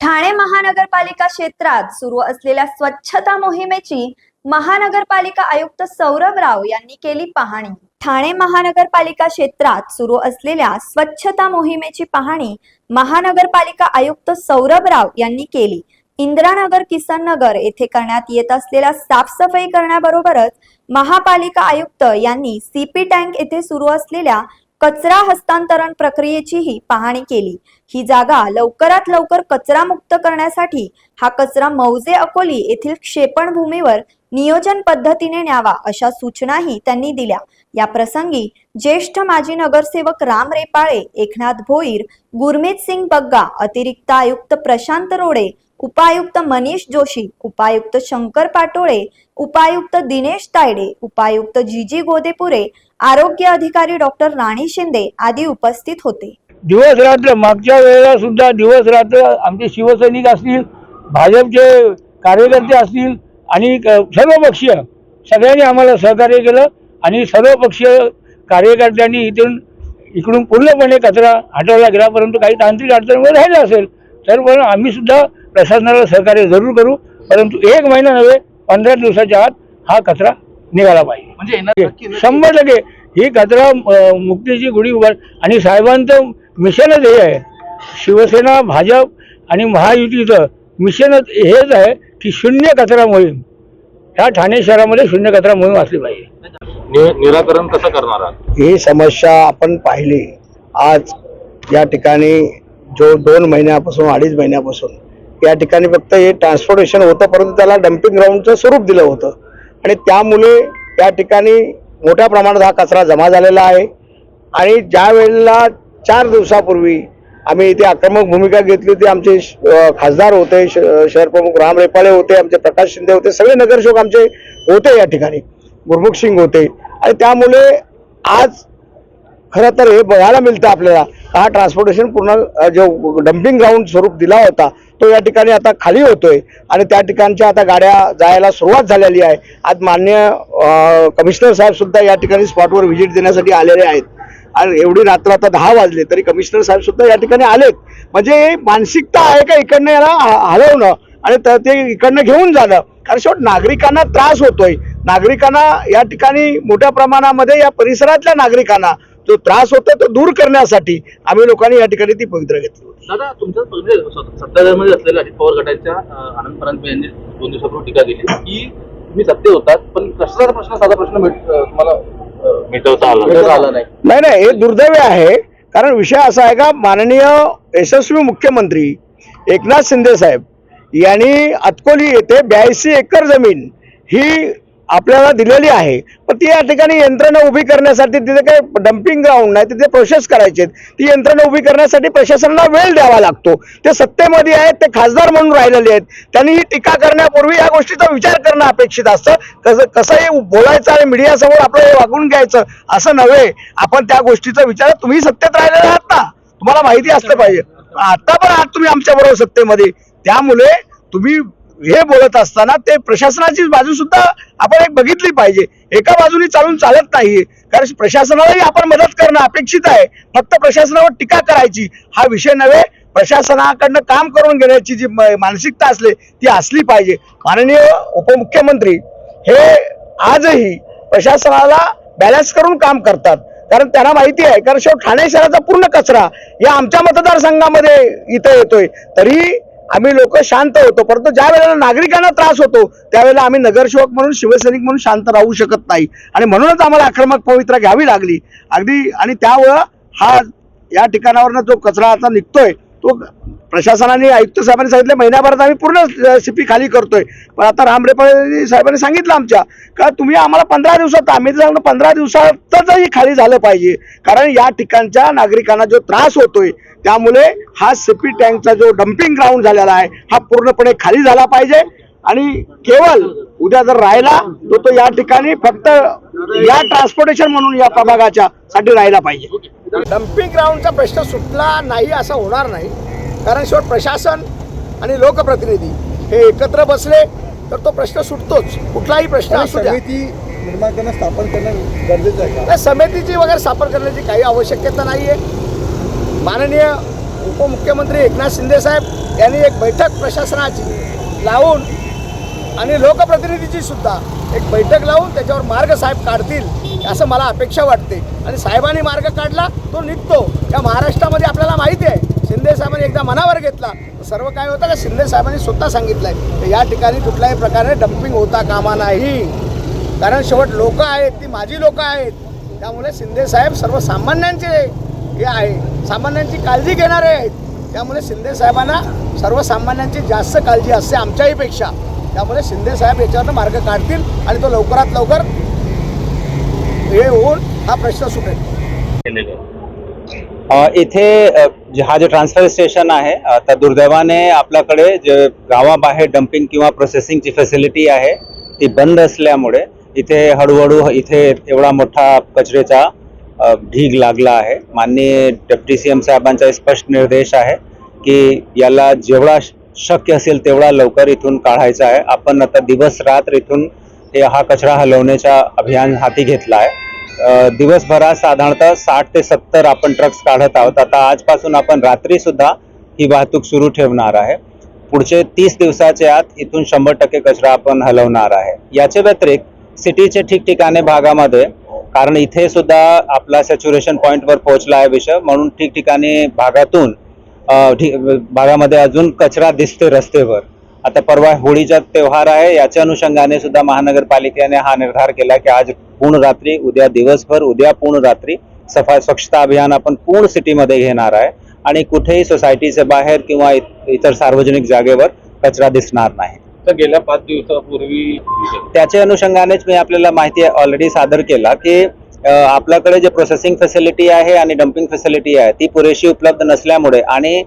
ठाणे महानगरपालिका क्षेत्रात सुरू असलेल्या स्वच्छता मोहिमेची महानगरपालिका आयुक्त सौरभ राव यांनी केली पाहणी. ठाणे महानगरपालिका क्षेत्रात सुरू असलेल्या स्वच्छता मोहिमेची पाहणी महानगरपालिका आयुक्त सौरभ राव यांनी केली. इंदिरानगर किसन नगर येथे करण्यात येत असलेल्या साफसफाई करण्याबरोबरच महापालिका आयुक्त यांनी सीपी टँक येथे सुरू असलेल्या कचरा हस्तांतरण प्रक्रियेचीही पाहणी केली. ही जागा लवकरात लवकर कचरा मुक्त करण्यासाठी हा कचरा मौजे अकोली येथील क्षेपणभूमीवर नियोजन पद्धतीने न्यावा अशा सूचनाही त्यांनी दिल्या. या प्रसंगी ज्येष्ठ माजी नगरसेवक राम रेपाळे एकनाथ भोईर गुरमीत सिंग बग्गा अतिरिक्त आयुक्त प्रशांत रोडे उपायुक्त मनीष जोशी उपायुक्त शंकर पाटोळे उपायुक्त दिनेश तायडे उपायुक्त जीजी गोदेपुरे आरोग्य अधिकारी डॉक्टर राणी शिंदे आदी उपस्थित होते. दिवस रात्र मागच्या वेळेला सुद्धा दिवस रात्र आमचे शिवसैनिक असतील भाजपचे कार्यकर्ते असतील आणि सर्व पक्षीय सगळ्यांनी आम्हाला सहकार्य केलं आणि सर्व पक्षीय कार्यकर्त्यांनी इथून इकडून पूर्णपणे कचरा हटवला. गेला परंतु काही तांत्रिक अडचणीमुळे राहिला असेल तर पण आम्ही सुद्धा प्रशासनाला सहकार्य जरूर करू परंतु एक महिना नव्हे पंधरा दिवसाच्या आत हा कचरा निघाला पाहिजे. म्हणजे. शंभर टक्के. ही कचरा मुक्तीची गुढी उभार आणि साहेबांचं मिशनच हे आहे. शिवसेना भाजप आणि महायुतीचं मिशनच हेच आहे की शून्य कचरा मोहीम. ह्या ठाणे शहरामध्ये शून्य कचरा मोहीम असली पाहिजे. निराकरण कसं करणार आहात? ही समस्या आपण पाहिली. आज या ठिकाणी जो दोन महिन्यापासून अडीच महिन्यापासून या ठिकाणी फक्त हे ट्रान्सपोर्टेशन होतं परंतु त्याला डम्पिंग ग्राउंडचं स्वरूप दिलं होतं. आणि त्यामुळे या ठिकाणी मोठ्या प्रमाणात हा कचरा जमा झालेला आहे. आणि ज्या वेळेला चार दिवसापूर्वी आम्ही इथे आक्रमक भूमिका घेतली होती आमचे श- खासदार होते श- शहर प्रमुख राम रेपाळे होते आमचे प्रकाश शिंदे होते सगळे नगरसेवक आमचे होते या ठिकाणी. गुरमुख सिंग होते. आणि त्यामुळे आज खरं तर हे बघायला मिळतं आपल्याला. हा ट्रान्सपोर्टेशन पूर्ण जो डम्पिंग ग्राउंड स्वरूप दिला होता तो या ठिकाणी आता खाली होतोय. आणि त्या ठिकाणच्या आता गाड्या जायला सुरुवात झालेली आहे. आज मान्य कमिशनर साहेब सुद्धा या ठिकाणी स्पॉटवर व्हिजिट देण्यासाठी आलेले आहेत. आणि एवढी रात्र आता दहा वाजले तरी कमिशनर साहेब सुद्धा या ठिकाणी आलेत. म्हणजे मानसिकता आहे का इकडनं याला हलवणं? आणि ते इकडनं घेऊन जाणं? कारण शेवट नागरिकांना त्रास होतोय. नागरिकांना या ठिकाणी मोठ्या प्रमाणामध्ये या परिसरातल्या नागरिकांना जो त्रास होतो तो दूर करण्यासाठी आम्ही लोकांनी या ठिकाणी ती पवित्र घेतली होती. दादा तुमच्या म्हणजे सत्ताधारमध्ये असलेल्या अजित पवार गटाच्या आनंद परांजपे यांनी दोन दिवसापूर्वी टीका केली की तुम्ही सत्ते होतात पण कशाचा प्रश्न साधा प्रश्न तुम्हाला मिटवता आला नाही नाही हे दुर्दैव आहे कारण विषय असा आहे का माननीय यशस्वी मुख्यमंत्री एकनाथ शिंदे साहेब यांनी अतकोली येथे ब्याऐंशी एकर जमीन ही आपल्याला दिलेली आहे. पण ती या ठिकाणी यंत्रणा उभी करण्यासाठी तिथे काही डम्पिंग ग्राउंड नाही तिथे प्रोसेस करायचे ती यंत्रणा उभी करण्यासाठी प्रशासनाला वेळ द्यावा लागतो. ते सत्तेमध्ये आहेत ते खासदार म्हणून राहिलेले आहेत. त्यांनी ही टीका करण्यापूर्वी या गोष्टीचा विचार करणं अपेक्षित असतं. कसं कसंही बोलायचं आणि मीडियासमोर आपलं हे वागून घ्यायचं असं नव्हे. आपण त्या गोष्टीचा विचार तुम्ही सत्तेत राहिलेले आहात ना? तुम्हाला माहिती असलं पाहिजे. आता पण आहात तुम्ही आमच्या बरोबर सत्तेमध्ये. त्यामुळे तुम्ही हे बोलत असताना ते प्रशासनाची बाजू सुद्धा आपण एक बघितली पाहिजे. एका बाजूने चालून चालत नाही. कारण प्रशासनालाही आपण मदत करणं अपेक्षित आहे. फक्त प्रशासनावर टीका करायची. हा विषय नव्हे. प्रशासनाकडनं काम करून घेण्याची जी म- मानसिकता असली ती असली पाहिजे. माननीय उपमुख्यमंत्री हे आजही प्रशासनाला बॅलन्स करून काम करतात. कारण त्यांना माहिती आहे. कारण शेवट ठाणे शहराचा पूर्ण कचरा या आमच्या मतदारसंघामध्ये इथं येतोय. तरी आम्ही लोक शांत होतो परंतु ज्या वेळेला नागरिकांना त्रास होतो त्यावेळेला आम्ही नगरसेवक म्हणून शिवसैनिक म्हणून शांत राहू शकत नाही. आणि म्हणूनच आम्हाला आक्रमक पवित्रा घ्यावी लागली. अगदी आणि त्यामुळं हा या ठिकाणावरनं जो कचरा आता निघतोय तो प्रशासनाने आयुक्त साहेबांनी सांगितलं महिन्याभरात आम्ही पूर्ण सिपी खाली करतोय. पण आता रामरेपाळे साहेबांनी सांगितलं आमच्या का तुम्ही आम्हाला पंधरा दिवसात आम्ही सांगतो पंधरा दिवसातच खाली झालं पाहिजे. कारण या ठिकाणच्या नागरिकांना जो त्रास होतोय त्यामुळे हा सिपी टँकचा जो डम्पिंग ग्राउंड झालेला आहे हा पूर्णपणे खाली झाला पाहिजे. आणि केवळ उद्या जर राहिला तर तो या ठिकाणी फक्त या ट्रान्सपोर्टेशन म्हणून या प्रभागाच्या साठी राहिला पाहिजे. डम्पिंग ग्राउंडचा प्रश्न सुटला नाही असं होणार नाही. कारण शेवट प्रशासन आणि लोकप्रतिनिधी हे एकत्र बसले तर तो प्रश्न सुटतोच. कुठलाही प्रश्न असू द्या. समिती निर्माण करणं स्थापन करणं गरजेचं आहे का? त्या समितीची वगैरे स्थापन करण्याची काही आवश्यकता नाही आहे माननीय उपमुख्यमंत्री एकनाथ शिंदे साहेब यांनी एक बैठक प्रशासनाची लावून आणि लोकप्रतिनिधीची सुद्धा एक बैठक लावून त्याच्यावर मार्ग साहेब काढतील असं मला अपेक्षा वाटते. आणि साहेबांनी मार्ग काढला तो निघतो. या महाराष्ट्रामध्ये आपल्याला माहिती आहे शिंदे साहेबांनी एकदा मनावर घेतला. तर सर्व काय होतं का शिंदे साहेबांनी स्वतः सांगितलं आहे तर या ठिकाणी कुठल्याही प्रकारे डम्पिंग होता कामा नाही. कारण शेवट लोक आहेत ती माझी लोक आहेत. त्यामुळे शिंदे साहेब सर्वसामान्यांचे हे आहे. सामान्यांची काळजी घेणारे आहेत. त्यामुळे शिंदे साहेबांना सर्वसामान्यांची जास्त काळजी असते आमच्याहीपेक्षा त्यामुळे शिंदे साहेब याच्यावरनं मार्ग काढतील आणि तो लवकरात लवकर हे होऊन हा प्रश्न सुटेल. इथे हा जे ट्रान्सफर स्टेशन आहे तर दुर्दैवाने आपल्याकडे जे गावाबाहेर डम्पिंग किंवा प्रोसेसिंगची फॅसिलिटी आहे ती बंद असल्यामुळे इथे हळूहळू इथे एवढा मोठा कचऱ्याचा ढीग लागला आहे. माननीय डेप्टी सी एम साहेबांचा स्पष्ट निर्देश आहे की याला जेवढा शक्य असेल तेवढा लवकर इथून काढायचा आहे. आपण आता दिवस रात्र इथून हे हा कचरा हलवण्याचा अभियान हाती घेतला आहे दिवसभरात साधारणतः साठ ते सत्तर आपण ट्रक्स काढत आहोत. आता आजपासून आपण रात्री सुद्धा ही वाहतूक सुरू ठेवणार आहे. पुढचे तीस दिवसाच्या आत इथून शंभर टक्के कचरा आपण हलवणार आहे. याच्या व्यतिरिक्त सिटीचे ठिकठिकाणी भागामध्ये कारण इथे सुद्धा आपला सॅच्युरेशन पॉईंटवर पोहोचला आहे विषय म्हणून ठिकठिकाणी भागातून भागामध्ये अजून कचरा दिसते रस्त्यावर आता परवा होळीचा त्योहार आहे याच्या अनुषंगाने सुद्धा महानगरपालिकेने हा निर्धार केला की आज पूर्ण रात्री उद्या दिवसभर उद्या पूर्ण रात्री सफाई स्वच्छता अभियान आपण पूर्ण सिटीमध्ये घेणार आहे. आणि कुठेही सोसायटीच्या बाहेर किंवा इत- इतर सार्वजनिक जागेवर कचरा दिसणार नाही. तर गेल्या पाच दिवसापूर्वी त्याच्या अनुषंगानेच मी आपल्याला माहिती ऑलरेडी सादर केला की आपल्याकडे जे प्रोसेसिंग फॅसिलिटी आहे आणि डम्पिंग फॅसिलिटी आहे ती पुरेशी उपलब्ध नसल्यामुळे आणि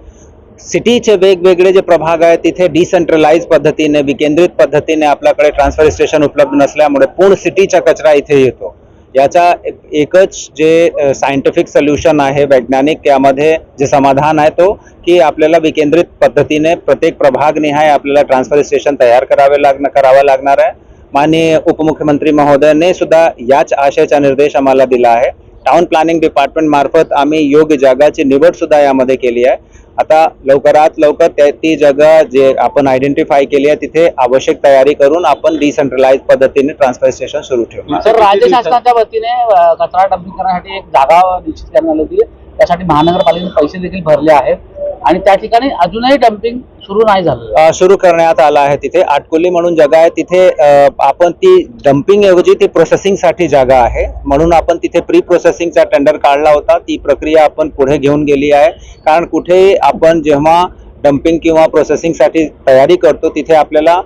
सिटीचे वेगवेगळे जे प्रभाग आहेत तिथे डिसेंट्रलाइज पद्धतीने विकेंद्रित पद्धतीने आपल्याकडे ट्रान्सफर स्टेशन उपलब्ध नसल्यामुळे पूर्ण सिटीचा कचरा इथे येतो. याचा एकच जे सायंटिफिक सोल्युशन आहे वैज्ञानिक यामध्ये जे समाधान आहे तो की आपल्याला विकेंद्रित पद्धतीने प्रत्येक प्रभाग निहाय आपल्याला ट्रान्सफर स्टेशन तयार करावे लागणं करावं लागणार आहे. माननीय उपमुख्यमंत्री महोदयाने सुद्धा याच आशयाचा निर्देश आम्हाला दिला आहे. टाउन प्लॅनिंग डिपार्टमेंट मार्फत आम्ही योग्य जागाची निवड सुद्धा यामध्ये केली आहे. आता लवकरात लवकर त्या ती जागा जे आपण आयडेंटिफाय केली आहे तिथे आवश्यक तयारी करून आपण डिसेंट्रलाइज पद्धतीने ट्रान्सफर स्टेशन सुरू ठेवू सर राज्य शासनाच्या वतीने कचरा डंपिंग करण्यासाठी एक जागा निश्चित करण्यात आली होती. त्यासाठी महानगरपालिकेने पैसे देखील भरले आहेत. आणि त्या ठिकाणी अजूनही डम्पिंग सुरू नाही झालं सुरू करण्यात आला आहे तिथे. आटकोली म्हणून जागा आहे. तिथे आपण ती डम्पिंग ऐवजी ती प्रोसेसिंगसाठी जागा आहे. म्हणून आपण तिथे प्री प्रोसेसिंगचा टेंडर काढला होता. ती प्रक्रिया आपण पुढे घेऊन गेली आहे. कारण कुठेही आपण जेव्हा डम्पिंग किंवा प्रोसेसिंगसाठी तयारी करतो तिथे आपल्याला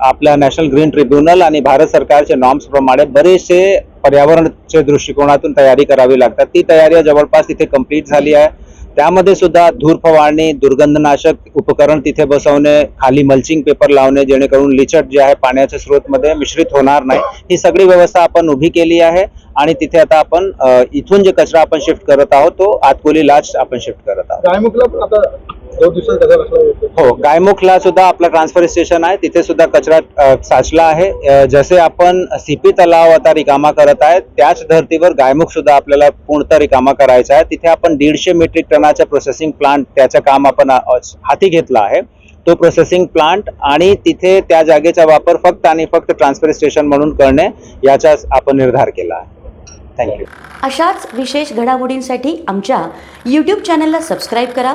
आपल्या नॅशनल ग्रीन ट्रिब्युनल आणि भारत सरकारचे नॉर्म्स प्रमाणे बरेचसे पर्यावरणच्या दृष्टिकोनातून तयारी करावी लागतात. ती तयारी जवळपास तिथे कंप्लीट झाली आहे. त्यामध्ये सुद्धा धूर फवारणी दुर्गंधनाशक उपकरण तिथे बसवणे खाली मल्चिंग पेपर लावणे जेणेकरून लिचट जे आहे पाण्याच्या स्रोतमध्ये मिश्रित होणार नाही. ही सगळी व्यवस्था आपण उभी केली आहे आणि तिथे आता आपण इथून जे कचरा आपण शिफ्ट करत आहोत तो आतकोली लाच आपण शिफ्ट करत आहोत. हो गायमुखला सुद्धा आपला ट्रान्सफर स्टेशन आहे. तिथे सुद्धा कचरा साचला आहे. जसे आपण सीपी तलाव आता रिकामा करत आहे त्याच धर्तीवर गायमुख सुद्धा आपल्याला पूर्णतः रिकामा करायचा आहे. तिथे आपण दीडशे मेट्रिक टनाचा प्रोसेसिंग प्लांट त्याचं काम आपण हाती घेतला आहे. तो प्रोसेसिंग प्लांट आणि तिथे त्या जागेचा वापर फक्त आणि फक्त ट्रान्सफर स्टेशन म्हणून करणे याचा आपण निर्धार केला आहे. थँक्यू अशाच विशेष घडामोडींसाठी आमच्या यूट्यूब चॅनलला सबस्क्राईब करा.